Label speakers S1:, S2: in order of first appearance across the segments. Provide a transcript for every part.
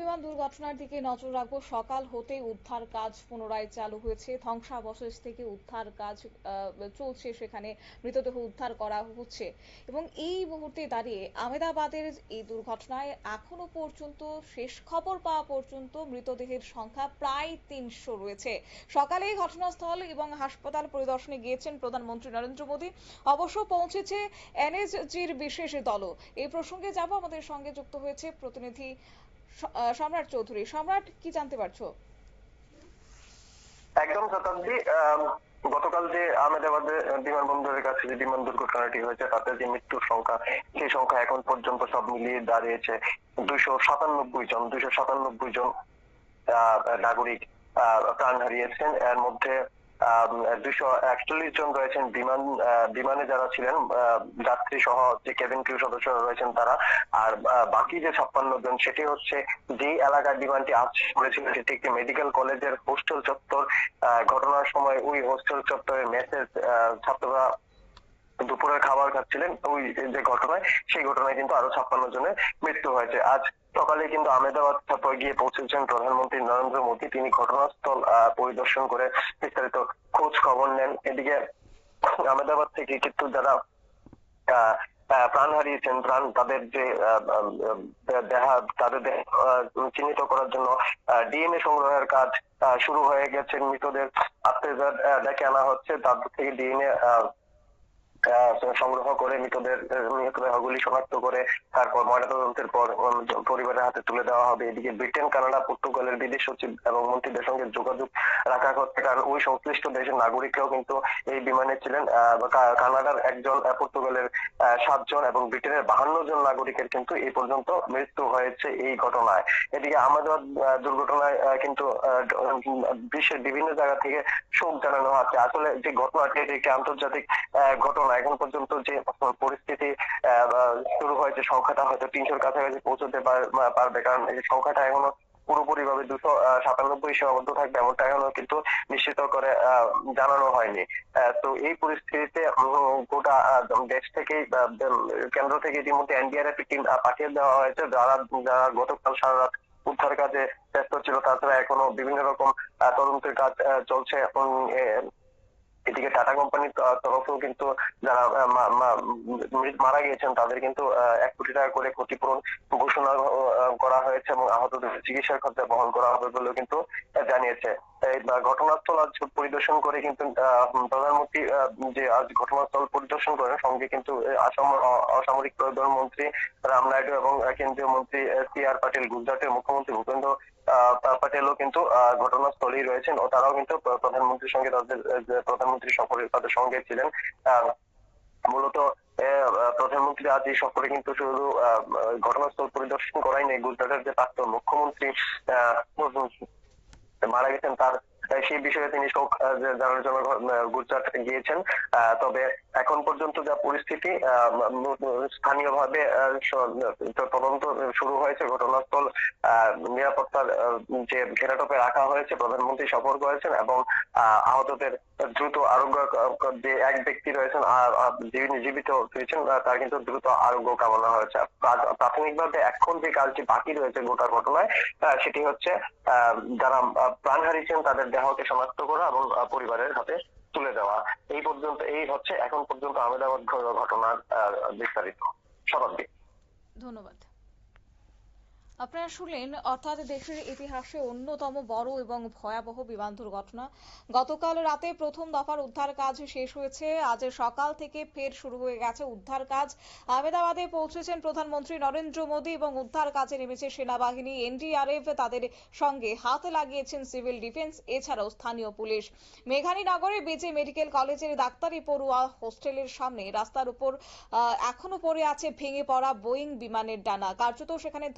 S1: বিমান দুর্ঘটনার দিকে নজর রাখব। সকাল হতে উদ্ধার কাজ পুনরায় চালু হয়েছে। ধ্বংসাবশেষ থেকে উদ্ধার কাজ চলছে সেখানে। মৃতদেহ উদ্ধার করা হচ্ছে। এবং এই মুহূর্তে দাঁড়িয়ে আমেদাবাদের এই দুর্ঘটনায় এখনও পর্যন্ত, শেষ খবর পাওয়া পর্যন্ত মৃতদেহের সংখ্যা প্রায় তিনশো রয়েছে। সকালে ঘটনাস্থল এবং হাসপাতাল পরিদর্শনে গিয়েছেন প্রধানমন্ত্রী নরেন্দ্র মোদী। অবশ্য পৌঁছেছে এনএসজির বিশেষ দলও। এই প্রসঙ্গে যাব আমাদের সঙ্গে যুক্ত হয়েছে প্রতিনিধি সম্রাট চৌধুরী, সম্রাট কি জানতে পারছ?
S2: একদম শতাব্দী গতকাল যে আহমেদাবাদে বিমানবন্দরের কাছে যে বিমান দুর্ঘটনাটি হয়েছে, তাতে যে মৃত্যুর সংখ্যা, সেই সংখ্যা এখন পর্যন্ত সব মিলিয়ে দাঁড়িয়েছে দুইশো সাতানব্বই জন, দুইশো সাতানব্বই জন নাগরিক প্রাণ হারিয়েছেন। এর মধ্যে দুইশো একচল্লিশ জন রয়েছেন বিমান বিমানে যারা ছিলেন যাত্রী সহ যে কেবিন ক্রিউ সদস্যরা রয়েছেন তারা। আর বাকি যে ছাপ্পান্ন জন, সেটি হচ্ছে যে এলাকার বিমানটি আজ করেছিল সেটি একটি মেডিকেল কলেজের হোস্টেল চত্বর। ঘটনার সময় ওই হোস্টেল চত্বরের মেসেজ ছাত্ররা দুপুরের খাবার খাচ্ছিলেন। ওই যে ঘটনায়, সেই ঘটনায় কিন্তু আরও ছাপ্পান্ন জনের মৃত্যু হয়েছে। আজ সকালে কিন্তু আহমেদাবাদ গিয়ে পৌঁছেছেন প্রধানমন্ত্রী নরেন্দ্র মোদী। তিনি ঘটনাস্থল পরিদর্শন করে বিস্তারিত খোঁজ খবর নেন। এদিকে আহমেদাবাদ থেকে কিন্তু যারা প্রাণ হারিয়েছেন প্রাণ তাদের যে দেহা তাদের দেহ চিহ্নিত করার জন্য ডিএনএ সংগ্রহের কাজ শুরু হয়ে গেছে। মৃতদের আত্মীয়দের আহ, ডেকে আনা হচ্ছে। তাদের থেকে ডিএনএ সংগ্রহ করে, মৃতদের মৃতদেহগুলি শনাক্ত করে, তারপর ময়নাতদন্তের পর পরিবারের হাতে তুলে দেওয়া হবে। এদিকে ব্রিটেন, কানাডা, পর্তুগালের বিদেশ সচিব এবং মন্ত্রীদের সঙ্গে যোগাযোগ রাখা হচ্ছে কারণ ওই সংশ্লিষ্ট দেশের নাগরিকরাও কিন্তু এই বিমানে ছিলেন। কানাডার একজন পর্তুগালের সাতজন এবং ব্রিটেনের বাহান্ন জন নাগরিকের কিন্তু এই পর্যন্ত মৃত্যু হয়েছে এই ঘটনায়। এদিকে আমাদের দুর্ঘটনায় কিন্তু বিশ্বের বিভিন্ন জায়গা থেকে শোক জানানো হচ্ছে আসলে যে ঘটনাটি একটি আন্তর্জাতিক ঘটনা। এখন পর্যন্ত যে পরিস্থিতি শুরু হয়েছে সংখ্যাটা হয়তো তিনশোর কাছাকাছি পৌঁছতে পারবে। কারণ এই সংখ্যাটা এখনও পুরোপুরি ভাবে দুশো সাতানব্বই সীমাবদ্ধ থাকবে এমনটা এখনও কিন্তু নিশ্চিত করে জানানো হয়নি। তো এই পরিস্থিতিতে গোটা দেশ থেকে কেন্দ্র থেকে ইতিমধ্যে এনডিআরএফ টিম পাঠিয়ে দেওয়া হয়েছে। যারা যারা গতকাল সারা রাত উদ্ধার কাজে ব্যস্ত ছিল তাছাড়া এখনও বিভিন্ন রকম তদন্তের কাজ চলছে। উম, এ, এদিকে টাটা কোম্পানির তরফেও কিন্তু যারা মারা গিয়েছেন, তাদের কিন্তু এক কোটি টাকা করে ক্ষতিপূরণ ঘোষণা করা হয়েছে এবং আহতদের চিকিৎসার খরচা বহন করা হবে বলেও কিন্তু জানিয়েছে। ঘটনাস্থল আজ পরিদর্শন করে কিন্তু প্রধানমন্ত্রী যে আজ ঘটনাস্থল পরিদর্শন করেন, সঙ্গে কিন্তু অসামরিক পরিবহন মন্ত্রী রাম নাইডু এবং কেন্দ্রীয় মন্ত্রী সি আর পাটিল, গুজরাটের মুখ্যমন্ত্রী ভূপেন্দ্র প্যাটেলও কিন্তু ঘটনাস্থলেই রয়েছেন ও তারাও কিন্তু প্রধানমন্ত্রীর সঙ্গে তাদের প্রধানমন্ত্রী সফরে তাদের সঙ্গে ছিলেন। মূলত প্রধানমন্ত্রী আজ এই সফরে কিন্তু শুধু ঘটনাস্থল পরিদর্শন করাই নেই, গুজরাটের যে প্রাক্তন মুখ্যমন্ত্রী মারা গেছেন, তার সেই বিষয়ে তিনি শোক জানানোর জন্য গুজরাট গিয়েছেন। তবে এখন পর্যন্ত যা পরিস্থিতি স্থানীয়ভাবে আহ, তদন্ত শুরু হয়েছে ঘটনাস্থল নিরাপত্তার যে ঘেরাটোপে রাখা হয়েছে প্রধানমন্ত্রী সফর করেছেন এবং আহতদের দ্রুত আরোগ্য যে এক ব্যক্তি রয়েছেন আর যিনি জীবিত হয়েছেন আহ, তার কিন্তু দ্রুত আরোগ্য কামনা হয়েছে। প্রা- প্রাথমিকভাবে এখন যে কাজটি বাকি রয়েছে গোটা ঘটনায় সেটি হচ্ছে যারা প্রাণ হারিয়েছেন তাদের দেহকে শনাক্ত করা এবং পরিবারের হাতে তুলে দেওয়া। এই পর্যন্ত এই হচ্ছে এখন পর্যন্ত আহমেদাবাদ ঘটনার বিস্তারিত। শতাব্দী।
S1: ধন্যবাদ। আপনারা শুনলেন, অর্থাৎ দেশের ইতিহাসে অন্যতম বড় এবং ভয়াবহ বিমান দুর্ঘটনা। গতকাল রাতে প্রথম দফার উদ্ধার কাজ শেষ হয়েছে। আজ সকাল থেকে ফের শুরু হয়ে গেছে উদ্ধার কাজ। আহমেদাবাদে পৌঁছেছেন প্রধানমন্ত্রী নরেন্দ্র মোদী এবং উদ্ধার কাজে নেমেছে সেনাবাহিনী। এনডিআরএফ তাদের সঙ্গে হাত লাগিয়েছেন সিভিল ডিফেন্স, এছাড়াও স্থানীয় পুলিশ। মেঘানীনগরে বেজে মেডিকেল কলেজের ডাক্তারি পড়ুয়া হোস্টেলের সামনে রাস্তার উপর এখনও পড়ে আছে ভেঙে পড়া বোয়িং বিমানের ডানা। কার্যত সেখানে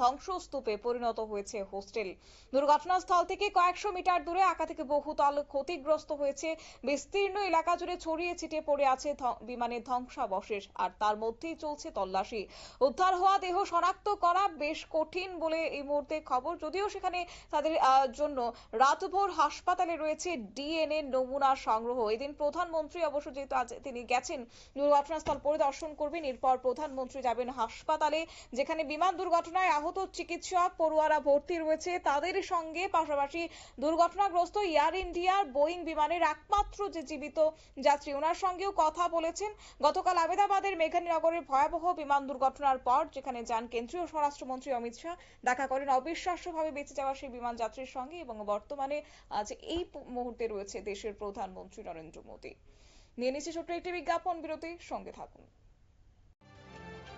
S1: ধ্বংসস্তূপে পরিণত হয়েছে হোস্টেল। দুর্ঘটনাস্থল থেকে কয়েকশো মিটার দূরে একাধিক বহুতল ক্ষতিগ্রস্ত হয়েছে। বিস্তীর্ণ এলাকা জুড়ে ছড়িয়ে ছিটিয়ে পড়ে আছে বিমানের ধ্বংসাবশেষ, আর তার মধ্যেই চলছে তল্লাশি। উদ্ধার হওয়া দেহ শনাক্ত করা বেশ কঠিন বলে এই মুহূর্তে খবর। যদিও সেখানে তাদের জন্য রাতভর হাসপাতালে রয়েছে ডিএনএ নমুনা সংগ্রহ। এদিন প্রধানমন্ত্রী অবশ্য যেহেতু আজ তিনি গেছেন, দুর্ঘটনাস্থল পরিদর্শন করবেন। এরপর প্রধানমন্ত্রী যাবেন হাসপাতালে, যেখানে বিমান দুর্ঘটনায় আহত চিকিৎসা চিকিৎসক পড়ুয়ারা ভর্তি রয়েছে তাদের সঙ্গে। পাশাপাশি দুর্ঘটনাগ্রস্ত এয়ার ইন্ডিয়ার বোয়িং বিমানের একমাত্র যে জীবিত যাত্রী, ওনার সঙ্গেও কথা বলেছেন। গতকাল আমেদাবাদের মেঘানীনগরের ভয়াবহ বিমান দুর্ঘটনার পর, যেখানে যান কেন্দ্রীয় স্বরাষ্ট্রমন্ত্রী অমিত শাহ, দেখা করেন অবিশ্বাস্যভাবে বেঁচে যাওয়া সেই বিমান যাত্রীর সঙ্গে এবং বর্তমানে আজ এই মুহূর্তে রয়েছে দেশের প্রধানমন্ত্রী নরেন্দ্র মোদী। নিয়ে নিচ্ছে ছোট্ট একটি বিজ্ঞাপন বিরতি সঙ্গে থাকুন।